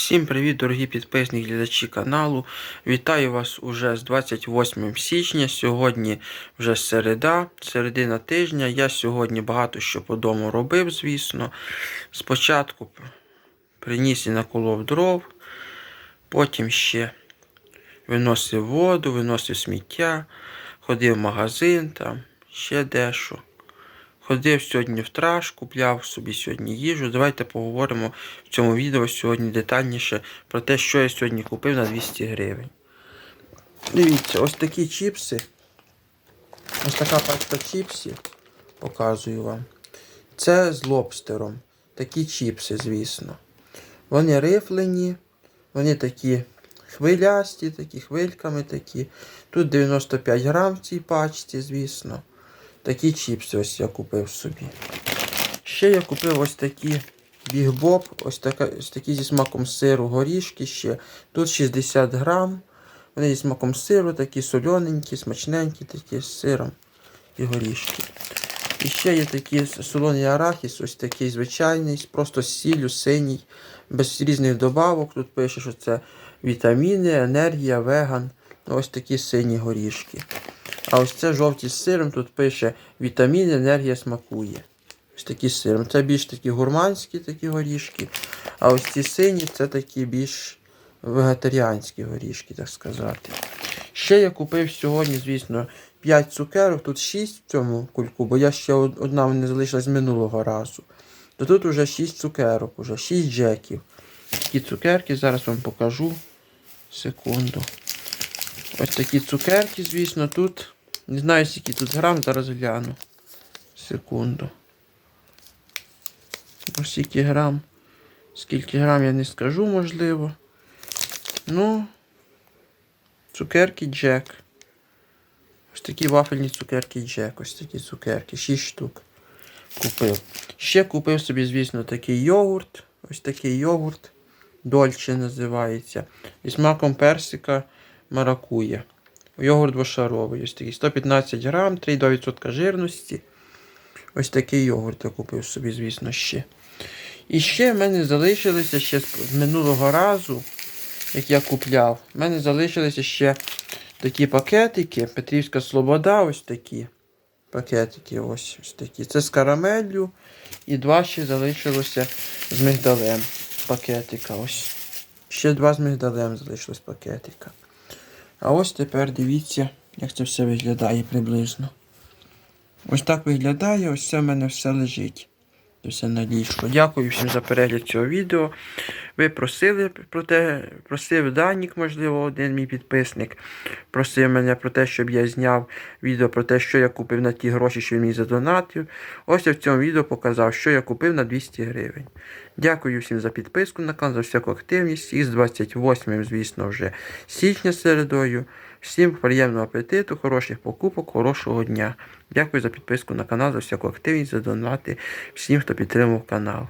Всім привіт, дорогі підписники глядачі каналу. Вітаю вас уже з 28 січня. Сьогодні вже середа, середина тижня. Я сьогодні багато що по дому робив, звісно. Спочатку приніс і наколов дров, потім ще виносив воду, виносив сміття, ходив в магазин, там, ще дещо. Ходив сьогодні в траш, купляв собі сьогодні їжу. Давайте поговоримо в цьому відео сьогодні детальніше про те, що я сьогодні купив на 200 гривень. Дивіться, ось такі чіпси. Ось така пачка чіпсів. Показую вам. Це з лобстером. Такі чіпси, звісно. Вони рифлені, вони такі хвилясті, такі хвильками такі. Тут 95 грам в цій пачці, звісно. Такі чіпси ось я купив собі. Ще я купив ось такі бігбоб, ось, така, ось такі зі смаком сиру горішки ще. Тут 60 грам. Вони зі смаком сиру, такі солененькі, смачненькі, такі з сиром і горішки. І ще є такі солоний арахіс, ось такий звичайний, просто з сіллю, синій, без різних добавок. Тут пише, що це вітаміни, енергія, веган. Ось такі сині горішки. А ось це жовті з сиром, тут пише вітамін, енергія смакує. Ось такі сиром. Це більш такі гурманські такі горішки. А ось ці сині це такі більш вегетаріанські горішки, так сказати. Ще я купив сьогодні, звісно, 5 цукерок, тут 6 в цьому кульку, бо я ще одна не залишилась з минулого разу. То тут вже 6 цукерок, уже 6 джеків. Такі цукерки, зараз вам покажу. Секунду. Ось такі цукерки, звісно, тут. Не знаю, скільки тут грам, зараз гляну. Секунду. Ось скільки грам. Скільки грам я не скажу, можливо. Ну. Цукерки Джек. Ось такі вафельні цукерки Джек. Ось такі цукерки. 6 штук. Купив. Ще купив собі, звісно, такий йогурт. Ось такий йогурт. Дольче називається. І смаком персика маракуя. Йогурт двошаровий. Ось такий 115 грам, 3,2% жирності. Ось такий йогурт я купив собі, звісно, ще. І ще в мене залишилося ще з минулого разу, як я купляв, в мене залишилися ще такі пакетики. Петрівська Слобода, ось такі. Пакетики, ось ось такі. Це з карамеллю. І два ще залишилося з мигдалем. Пакетика. Ось. Ще два з мигдалем залишилось пакетика. А ось тепер дивіться, як це все виглядає приблизно. Ось так виглядає, ось це в мене все лежить. Це все на ліжку. Дякую всім за перегляд цього відео. Ви просили про те, просив Данік, можливо, один мій підписник. Просив мене про те, щоб я зняв відео про те, що я купив на ті гроші, що він мені задонатив. Ось я в цьому відео показав, що я купив на 200 гривень. Дякую всім за підписку на канал, за всяку активність. І з 28, звісно, вже січня середою. Всім приємного апетиту, хороших покупок, хорошого дня. Дякую за підписку на канал, за всяку активність, за донати. Всім, хто підтримав канал.